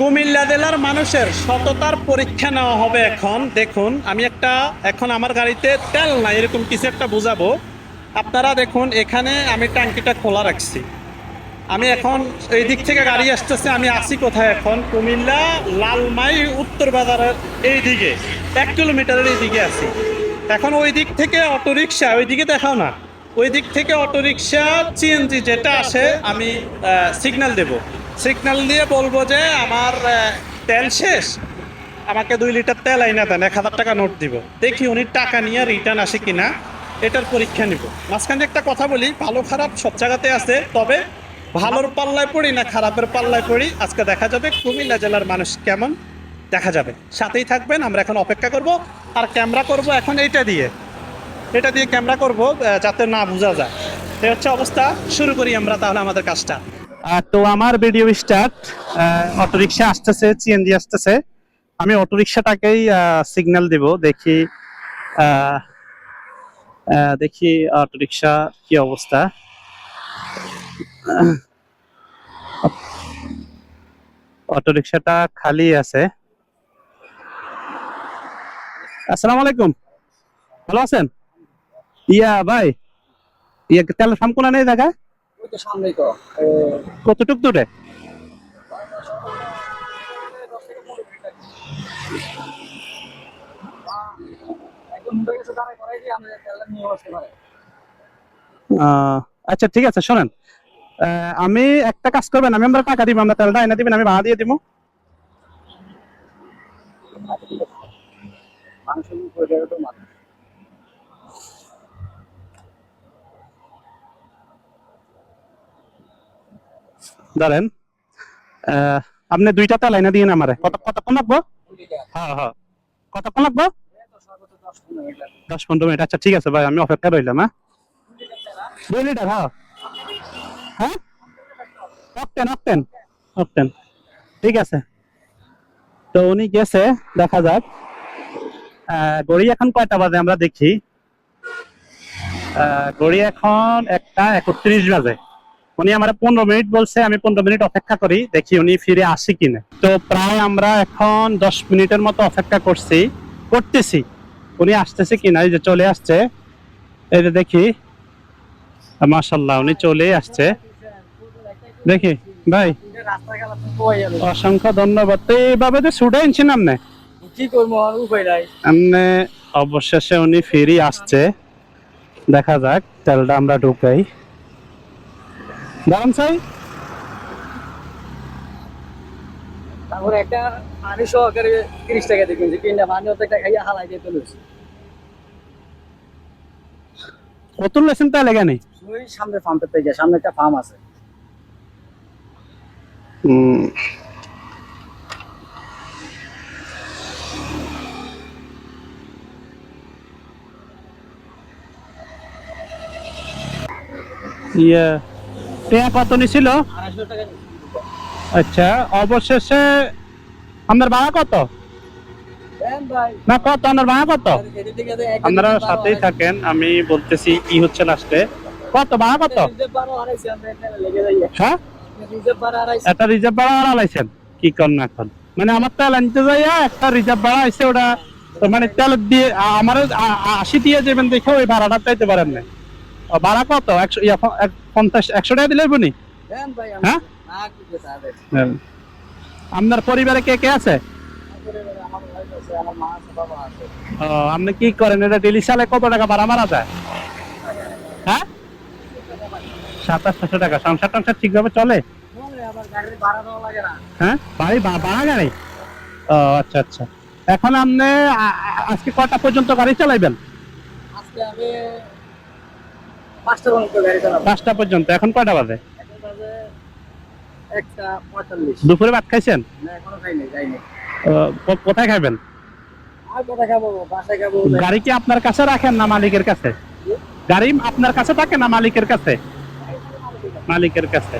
কুমিল্লা জেলার মানুষের সততার পরীক্ষা নেওয়া হবে এখন। দেখুন, আমি একটা, এখন আমার গাড়িতে তেল নাই, এরকম কিছু একটা বুঝাবো। আপনারা দেখুন, এখানে আমি ট্যাঙ্কিটা খোলা রাখছি। আমি এখন এই দিক থেকে গাড়ি আসতেছে, আমি আসি কোথায় এখন? কুমিল্লা লালমাই উত্তর বাজারের এই দিকে, এক কিলোমিটারের এই দিকে আছি। এখন ওই দিক থেকে অটোরিকশা, ওই দিকে দেখাও না। ওই দিক থেকে অটোরিকশা সিএনজি যেটা আসে, আমি সিগন্যাল দেব। সিগন্যাল দিয়ে বলব যে আমার তেল শেষ। আমাকে দুই লিটার তেল আইনা দেন, এক হাজার টাকা নোট দিব। দেখি উনি টাকা নিয়ে রিটার্ন আসে কিনা। এটার পরীক্ষা নিব। মাঝখানে একটা কথা বলি, ভালো খারাপ সব জায়গাতে আছে, তবে ভালোর পাল্লায় পড়ি না খারাপের পাল্লায় পড়ি, আজকে দেখা যাবে কুমিল্লা জেলার মানুষ কেমন, দেখা যাবে। সাথেই থাকবেন, আমরা এখন অপেক্ষা করব, আর ক্যামেরা করব এখন এইটা দিয়ে। এটা দিয়ে ক্যামেরা করব যাতে না বোঝা যায়। এই হচ্ছে অবস্থা। শুরু করি আমরা তাহলে আমাদের কাজটা। তো আমার ভিডিও স্টার্ট অটোরিকশা আসতেছে সিএনজি আসতেছে। আমি অটোরিকশাটাকেই সিগন্যাল দিব, দেখি দেখি অটোরিকশা কি অবস্থা। অটোরিকশাটা খালি আছে। আসসালামু আলাইকুম। ভালো আছেন? ইয়া ভাই ইয়া তেল ফার্ম কোনা নেই তো কতটুক দূরে? আচ্ছা ঠিক আছে শোনেন। আমি একটা কাজ করবেন আমি আমরা টাকা দিব আমরা তেলটা এনে দিবেন আমি ভাড়া দিয়ে দিব। মানুষের উপরে দেড় তো মানুষ ধরেন আপনি দুইটা তেল এনে দিন আমারে। কত কতক্ষণ লাগবো? হ্যাঁ হ্যাঁ। কতক্ষণ লাগবো? দশ পনেরো মিনিট। আচ্ছা ঠিক আছে ভাই, আমি অপেক্ষা রইলাম হ্যাঁ? দুই লিটার হ্যাঁ। হ্যাঁ? অকটেন অকটেন অকটেন ঠিক আছে। তো উনি গেছে, দেখা যাক। গড়ি এখন কয়টা বাজে আমরা দেখি। গড়ি এখন একটা একত্রিশ বাজে। উনি আমার পনেরো মিনিট বলছে আমি পনেরো মিনিট অপেক্ষা করি দেখি উনি ফিরে আসে কিনা। তো প্রায় আমরা এখন দশ মিনিটের মতো অপেক্ষা করছি করতেছি। উনি আসতেছে কিনা এই যে চলে আসছে। এই যে দেখি মাশাল্লাহ উনি চলে আসছে। দেখি ভাই অসংখ্য ধন্যবাদ। তো এইভাবে তো ছুটে আনছি না আপনি? কি করব এমনি অবশেষে উনি ফিরি আসছে। দেখা যাক তেলটা আমরা ঢুকাই। দাঁড়ান চাই তারপরে একটা পানি সহকারে তিরিশ টাকা দিয়ে কিনছি। কিনে পানি অত একটা খাইয়া হালাই দিয়ে তুলেছি কত লেছেন তেল এখানে? ওই সামনে পাম্পের থেকে সামনে একটা ফার্ম আছে। ইয়ে। টেয়া কত নিছিল? আচ্ছা অবশেষে আপনার ভাড়া কত? না, কত? আপনার ভাড়া কত? আপনারা সাথেই থাকেন, আমি বলতেছি কি হচ্ছে লাস্টে কত? ভাড়া কত? যাই হ্যাঁ? একটা রিজার্ভ ভাড়া হারাইছেন কি করেন এখন? মানে আমার তেল আনতে যাইয়া একটা রিজার্ভ ভাড়া আছে ওটা মানে তেল দিয়ে আমার আশি দিয়ে যাবেন দেখে ওই ভাড়াটা চাইতে পারেন না। ভাড়া কত? একশো এক- পঞ্চাশ একশো টাকা দিলে বনি? হ্যাঁ? তাহলে আপনার পরিবারে কে কে আছে? আপনি কি করেন? এটা ডেলি সালে কত টাকা ভাড়া মারা যায়? হ্যাঁ? সাতাশ ছশো টাকা। সংসার টংসার ঠিকভাবে চলে? হ্যাঁ? বাড়ি ভাড়া গাড়ি? ও আচ্ছা আচ্ছা। এখন আপনি আজকে কটা পর্যন্ত গাড়ি চালাইবেন? আজকে আমি পাঁচটা পর্যন্ত এখন কয়টা বাজে? দুপুরে ভাত খাইছেন? কোথায় খাবেন গাড়ি কি আপনার কাছে রাখেন না মালিকের কাছে? গাড়ি আপনার কাছে থাকে না মালিকের কাছে? মালিকের কাছে।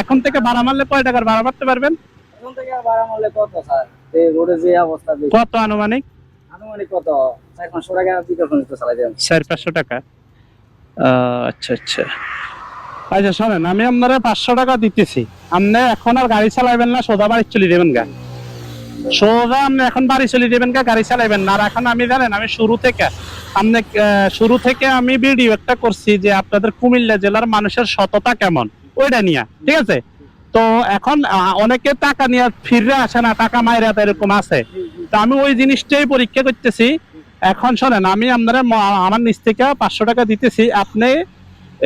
এখন থেকে ভাড়া মারলে কয় টাকার ভাড়া মারতে পারবেন? এখন থেকে ভাড়া মারলে কত স্যার? এই রোডে যে অবস্থা কত আনুমানিক? আনুমানিক কত? চার পাঁচশো টাকা বিকল্প নিতে চার পাঁচশো টাকা। আহ, আচ্ছা আচ্ছা। আচ্ছা শোনেন, আমি আপনারা পাঁচশো টাকা দিতেছি। আপনি এখন আর গাড়ি চালাইবেন না, সোজা বাড়ি চলে দেবেন গা। সোজা আপনি এখন বাড়ি চলে দেবেন গা, গাড়ি চালাইবেন না। আর এখন আমি জানেন, আমি শুরু থেকে, আপনি শুরু থেকে আমি ভিডিও একটা করছি যে আপনাদের কুমিল্লা জেলার মানুষের সততা কেমন? ওইটা নিয়ে, ঠিক আছে? তো এখন অনেকে টাকা নিয়ে ফিরে আসে না, টাকা মাইরা এরকম আছে। তো আমি ওই জিনিসটাই পরীক্ষা করতেছি এখন শোনেন, আমি আপনারা আমার নিচ থেকে পাঁচশো টাকা দিতেছি, আপনি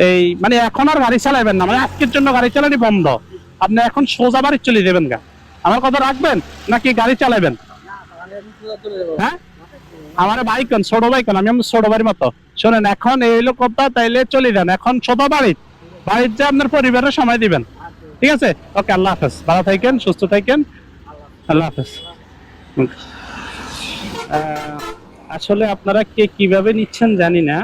এই মানে এখন আর গাড়ি চালাবেন না মানে আজকের জন্য গাড়ি চালানি বন্ধ। আপনি এখন সোজা বাড়ি চলে যাবেন গা। আমার কথা রাখবেন নাকি গাড়ি চালাবেন হ্যাঁ? আমার বাইক ছোট বাইক আমি আমার ছোট বাড়ির মতো। শোনেন, এখন এই হলো কথা তাইলে চলে যান। এখন ছোট বাড়ি। বাড়ির যে আপনার পরিবারের সময় দিবেন। ঠিক আছে? ওকে, আল্লাহ হাফেজ। ভালো থাকেন, সুস্থ থাকেন। আল্লাহ হাফেজ। আসলে আপনারা কে কীভাবে নিচ্ছেন জানি না।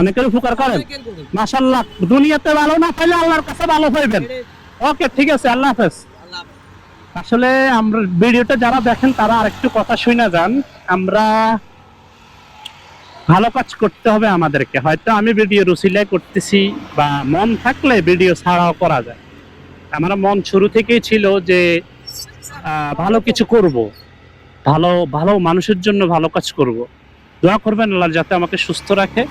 অনেকের উপকার করেন। মাশাল্লাহ দুনিয়াতে ভালো না পাইলে আল্লাহর কাছে ভালো ওকে, ঠিক আছে, আল্লাহ হাফেজ। আসলে আমরা ভিডিওটা যারা দেখেন, তারা আরেকটু কথা শুনে যান। আমরা ভালো কাজ করতে হবে আমাদেরকে। হয়তো আমি ভিডিও রুসিলাই করতেছি বা মন থাকলে ভিডিও ছাড়াও করা যায়। আমার মন শুরু থেকেই ছিল যে ভালো কিছু করব। ভালো ভালো মানুষের জন্য ভালো কাজ করব। দোয়া করবেন আল্লাহ যাতে আমাকে সুস্থ রাখে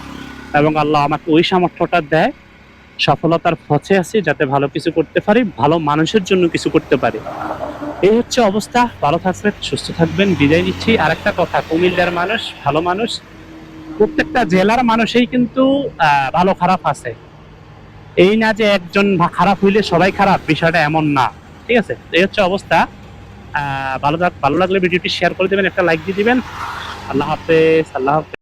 এবং আল্লাহ আমাকে ওই সামর্থ্যটা দেয়, সফলতার পথে আছি যাতে ভালো কিছু করতে পারি, ভালো মানুষের জন্য কিছু করতে পারি। এই হচ্ছে অবস্থা। ভালো থাকবেন, সুস্থ থাকবেন। বিদায় নিচ্ছি। আর একটা কথা, কুমিল্লার মানুষ ভালো মানুষ, প্রত্যেকটা জেলার মানুষই কিন্তু ভালো খারাপ আছে। এই না যে একজন খারাপ হইলে সবাই খারাপ, বিষয়টা এমন না। ঠিক আছে? এই হচ্ছে অবস্থা। ভালো থাক ভালো লাগলে ভিডিওটি শেয়ার করে দেবেন, একটা লাইক দিয়ে দিবেন। আল্লাহ হাফেজ আল্লাহ হাফেজ।